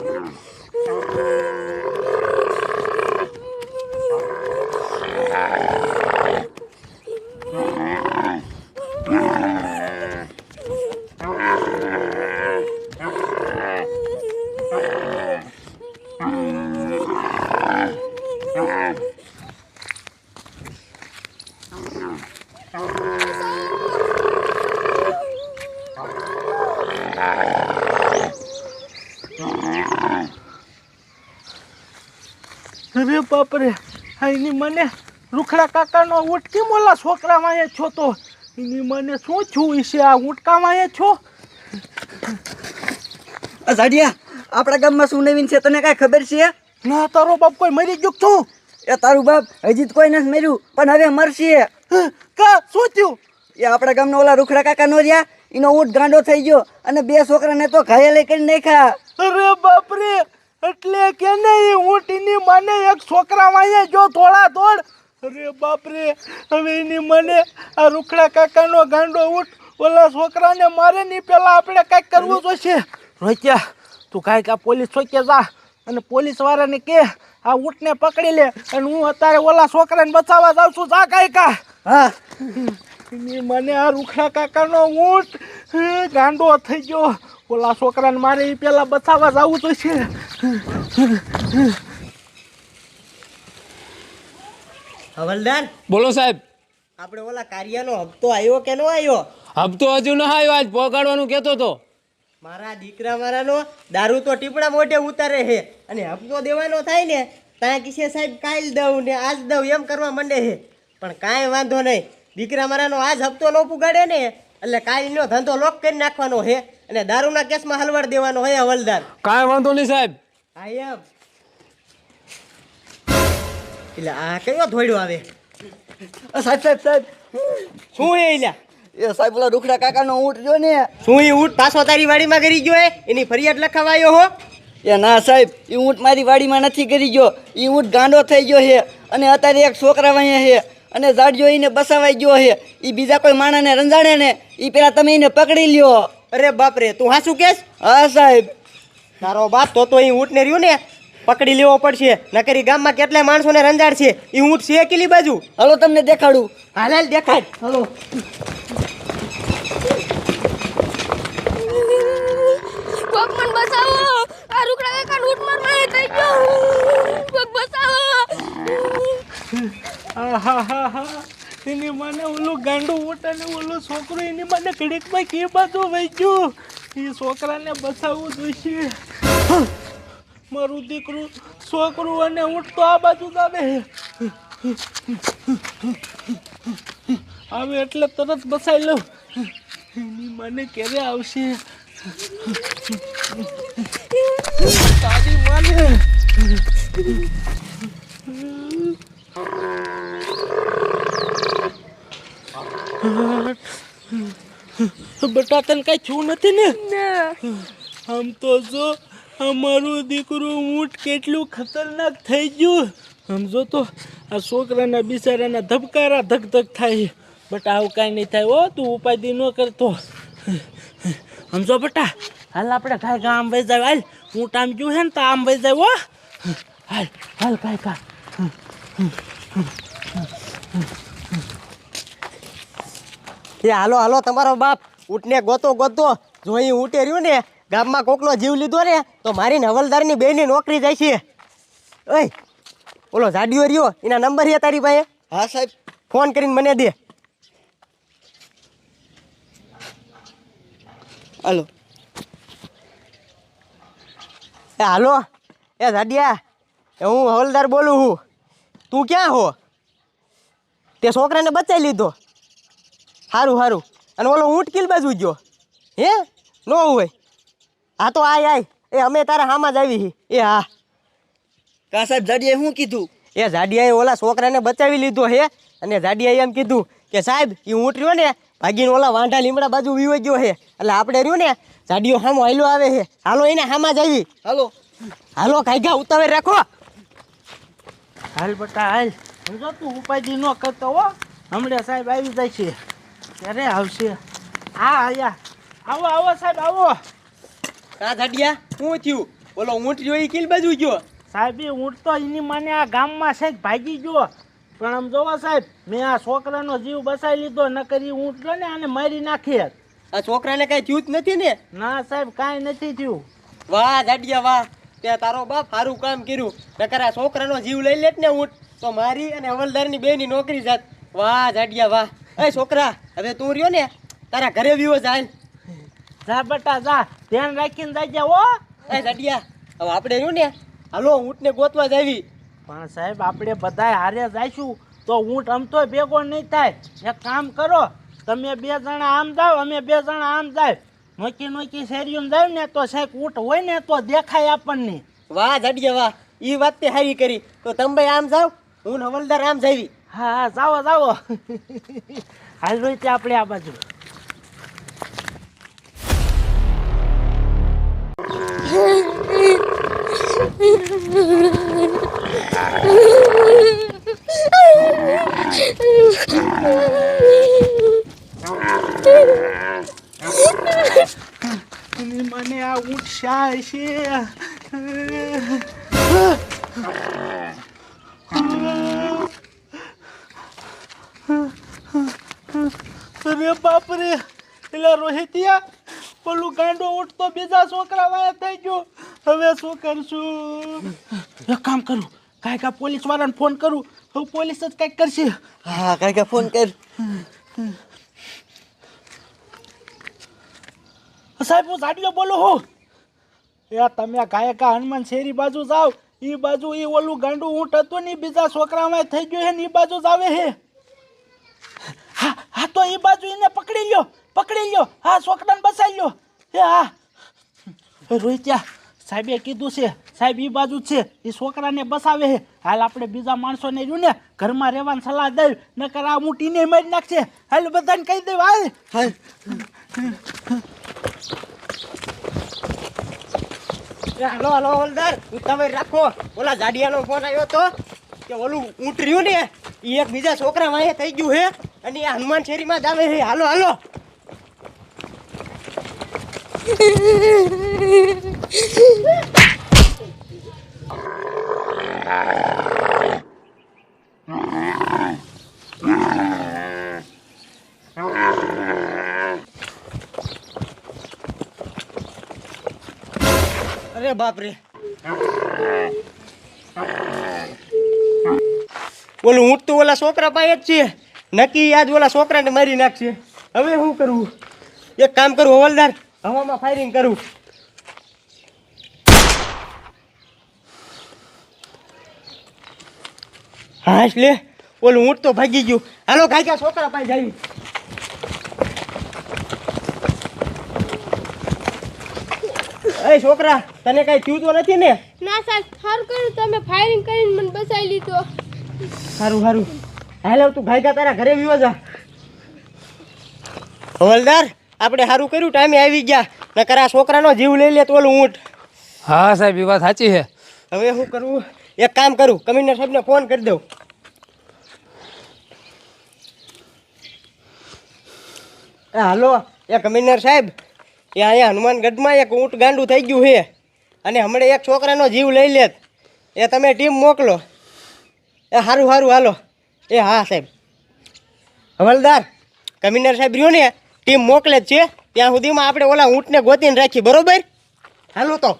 Oh, બાપરે એની મને રૂખડા કાકાનો ઊંટ કેમ ઓલા છોકરામાં એ છો તો. એની મને શું છું છે આ ઊંટકામાં એ છો? ઝાડિયા આપણા ગામમાં શું નવીન છે તને કાંઈ ખબર છે? ના તારો બાપ કોઈ મરી ગયો છું એ તારું બાપ હજી તો કોઈ નથી મર્યું પણ હવે મરશે. કા શું થયું? એ આપણા ગામના ઓલા રૂખડા કાકા નો રહ્યા એનો ઊંટ ગાંડો થઈ ગયો અને બે છોકરાને તો ઘાયલ કરી નાખ્યા. અરે બાપરે એટલે કે નહીં ઊંટની મને એક છોકરામાં વાંચે જો થોડા થોડ અરે બાપરે હવે એની મને આ રૂખડા કાકાનો ગાંડો ઊંટ ઓલા છોકરાને મારે નહીં પહેલાં આપણે કાંઈક કરવું જોઈશે રોક્યા તું કાંઈક આ પોલીસ ચોકે જા અને પોલીસ વાળાને કે આ ઊંટને પકડી લે અને હું અત્યારે ઓલા છોકરાને બચાવવા જાઉં છું. જા કાંઈક હા. એની મને આ રૂખડા કાકાનો ઊંટ ગાંડો થઈ ગયો. ઓલા છોકરાને મારે એ પેલા બતાવવા જવું તો છે. હવલદાર બોલો સાહેબ. આપણે ઓલા કાર્યનો હપ્તો આવ્યો કે નો આવ્યો હપ્તો હજુ ન આવ્યો આજ પહોંચાડવાનું કહેતો તો. મારા દીકરા મારાનો દારૂ તો ટીપડા મોઢે ઉતારે છે અને હપ્તો દેવાનો થાય ને ત્યાં કિસે સાહેબ કાલ દઉં ને આજ દઉં એમ કરવા માંડે છે. પણ કાંઈ વાંધો નહીં. દીકરા મારાનો આજ હપ્તો ન પુગાડે ને એટલે કાલનો ધંધો લોક કરી નાખવાનો છે. અને દારૂના કેસમાં હલવાડ દેવાનો હોય હવલદાર. કાંઈ વાંધો નહીં સાહેબ. સાહેબ એટલે આ કયો ધોડ્યો આવે? અ સાહેબ સાહેબ સાહેબ. શું એ એલા એ સાહેબ પેલા રૂખડા કાકાનો ઊંટ જો ને? શું એ ઊંટ પાછો તારી વાડીમાં કરી ગયો હે? એની ફરિયાદ લખાવાયો આવ્યો હો? એ ના સાહેબ એ ઊંટ મારી વાડીમાં નથી કરી ગયો. એ ઊંટ ગાંડો થઈ ગયો છે અને અત્યારે એક છોકરા અહીંયા છે અને જાડ જોઈને બસાવાઈ ગયો છે એ બીજા કોઈ માણસને રંજાડે ને. એ પેલા તમે એને પકડી લ્યો. અરે બાપરે તું હા શું કેસ હા સાહેબ. તારો બાપ તો તો અહીં ઊંટને રહ્યું ને પકડી લેવો પડશે. નકરી ગામમાં કેટલાય માણસોને રંજાડ છે એ ઊંટ છે કેટલી બાજુ? હાલો તમને દેખાડું. હાલ હાલ દેખાડ. હલો. કોક મને બચાવો આ રૂકડા કાકા લૂંટ માર મારે થઈ ગયો. કોક બચાવો આહાહાહા. એની મને ઓલું ગાંડું ઓટ અને ઓલું છોકરો એની મને ઘડીકમાં કે બાજુ વહી ગયું. એ છોકરાને બચાવવું જોઈશે. મારું દીકરું, છોકરું અને ઊંટ તો આ બાજુ આવે. આવે એટલે તરત બસાઈ લઉં. એની મને ક્યારે આવશે? તારી મને. બેટા તને કઈ છું નથી ને? આમ તો જો અમારું દીકરું ઊંટ કેટલું ખતરનાક થઈ ગયું. સમજો તો આ છોકરાના બિચારાના ધબકારા ધક ધક થાય. બટ આવું કાંઈ નહીં થાય ઓ તું ઉપાધિ ન કરતો. સમજો બટા હાલ આપણે કાંઈ કાં આમ વહી જાય. હાલ ઊંટ આમ ગયું હે ને તો આમ વહી જાય હો. હાલ હાલ કાંઈ કાં એ હાલો હાલો તમારો બાપ ઊંટને ગોતો ગોતો. જો અહીં ઊંટે રહ્યું ને ગામમાં કોકનો જીવ લીધો ને તો મારી ને હવલદારની બેની નોકરી જાય છે. ઓય ઓલો જાડિયો રહ્યો એના નંબર છે તારી પાસે? હા સાહેબ. ફોન કરીને મને દે. હાલો. એ હાલો એ જાડિયા એ હું હવલદાર બોલું છું. તું ક્યાં હો? તે છોકરાને બચાવી લીધો. સારું સારું અને ઓલો ઊંટ કિલ બાજુ ગયો. હે? ન હોય. હા તો આય આય. એ અમે તારા હામાં જ આવી એ હા. કા સાહેબ જાડીએ શું કીધું? એ જાડિયાએ ઓલા છોકરાને બચાવી લીધો હે. અને જાડિયાએ એમ કીધું કે સાહેબ એ ઊંટ રહ્યો ને ભાગીને ઓલા વાંઢા લીમડા બાજુ વીવો ગયો હે. એટલે આપણે રહ્યું ને જાડિયો હામો હાલો આવે છે હાલો એને હામાં જ આવી. હાલો. હાલો કાંઈ ઉતાવે રાખો. હાલ બટા હાલ. સમજો તું ઉપાધિ ન કરતો હો. હમણાં સાહેબ આવી જાય છે. ક્યારે આવશે? હા આયા. આવો આવો સાહેબ આવો. કા ઘડિયા શું થયું? ઓલો ઊંટ જોઈ કિલ બાજુ ગયો? સાહેબ એ ઊંટ તો એની માને આ ગામમાં છે ભાગી ગયો. પણ આમ જોવા સાહેબ મેં આ છોકરાનો જીવ બસાવી લીધો ન કરી ઊંટ લો ને આને મારી નાખી. આ છોકરાને કઈ થયું જ નથી ને? ના સાહેબ કાંઈ નથી થયું. વાહ જાડિયા વાહ. તે તારો બાપ સારું કામ કર્યું. નકર આ છોકરાનો જીવ લઈ લેત ને ઊંટ. તો મારી અને હવલદારની બેની નોકરી જાત. વાહ જાડિયા વાહ. એ છોકરા હવે તું રહ્યો ને તારા ઘરે વિવો જાય જા બટા જા. ધ્યાન રાખીને જાજે ઓ એ જડિયા હવે આપણે રહ્યું ને હાલો ઊંટને ગોતવા જાવી પણ સાહેબ આપણે બધાય હારે જાઈશું તો ઊંટ આમ તો ભેગો નહીં થાય. એક કામ કરો તમે બે જણા આમ જાઓ અમે બે જણા આમ જાય. નોકી નોકી શેરીઓમાં જાય ને તો સાહેબ ઊંટ હોય ને તો દેખાય આપણને. વાહ જડિયા વાહ. એ વાત તે હારી કરી. તો તમે ભાઈ આમ જાવ હું હવલદાર આમ જાવી હા જાઓ જાઓ. હાલ રોહિત આપણે આ બાજુ. મને આ ઊંટ શાય છે. અરે બાપ રે પેલા રોહિતિયા પેલું ગાંડો ઉઠતો બીજા છોકરા વાયા થઈ ગયો. હવે શું કરશું? એક કામ કરું કાંઈ કાંઈ પોલીસ વાળાને ફોન કરું હવે પોલીસ જ કંઈક કરશે. હા કાકા ફોન કર. સાહેબ હું જાડિયો બોલું હું એ તમે ગાયકા હનુમાન શેરી બાજુ જાઓ એ બાજુ એ ઓલું ગાંડું ઊંટ હતું ને બીજા છોકરામાં થઈ ગયું છે ને એ બાજુ જ આવે છે. હા હા તો એ બાજુ એને પકડી લ્યો પકડી લ્યો. હા છોકરાને બસાઈ લ્યો. એ હા. રોહિત્યા સાહેબે કીધું છે સાહેબ એ બાજુ છે એ છોકરાને બસાવે છે. હાલ આપણે બીજા માણસોને જોયું ને ઘરમાં રહેવાની સલાહ દઈ નકર આ મૂટીને મારી નાખશે. હાલ બધાને કહી દઉં હાલ. એ હાલો હાલો હોલદાર હું તમે રાખો. ઓલા જાડિયાનો ફોન આવ્યો તો કે ઓલું ઊંટ રહ્યું ને એ એક બીજા છોકરા વાંહે થઈ ગયું હે અને એ હનુમાન શેરીમાં જ આવે છે. હાલો હાલો. અરે બાપરે. બોલું ઊંટ તો ઓલા છોકરા પાસે જ છે નક્કી આજ ઓલા છોકરાને મારી નાખશે. હવે શું કરવું એક કામ કરું હવલદાર હવામાં ફાયરિંગ કરું. હા એટલે ઓલું ઊંટ તો ભાગી ગયું. હાલો કાંઈ છોકરા પાસે જાવી. એ છોકરા તને કઈ થયું તો નથી ને? ના સાહેબ સારું કર્યું. તમે ફાયરિંગ કરીને મને બચાવી લીધો. સારું સારું. હાલ તું ગાયકા તારા ઘરે વિવો જા. હવલદાર આપણે સારું કર્યું ટાઈમે આવી ગયા. નકર આ છોકરાનો જીવ લઈ લે તો ઓલું ઊંટ. હા સાહેબ એ વાત સાચી છે. હવે શું કરવું એક કામ કરું કમિશનર સાહેબને ફોન કરી દઉં. એ હાલો એ કમિશનર સાહેબ એ અહીંયા હનુમાનગઢમાં એક ઊંટ ગાંડું થઈ ગયું છે. અને હમણાં એક છોકરાનો જીવ લઈ લેત. એ તમે ટીમ મોકલો. એ સારું સારું હાલો. એ હા, સાહેબ. હવલદાર, કમિશનર સાહેબ રહ્યો ને, ટીમ મોકલે જ છે. ત્યાં સુધીમાં આપણે ઓલા ઊંટને ગોતીને રાખી, બરોબર? હાલો તો.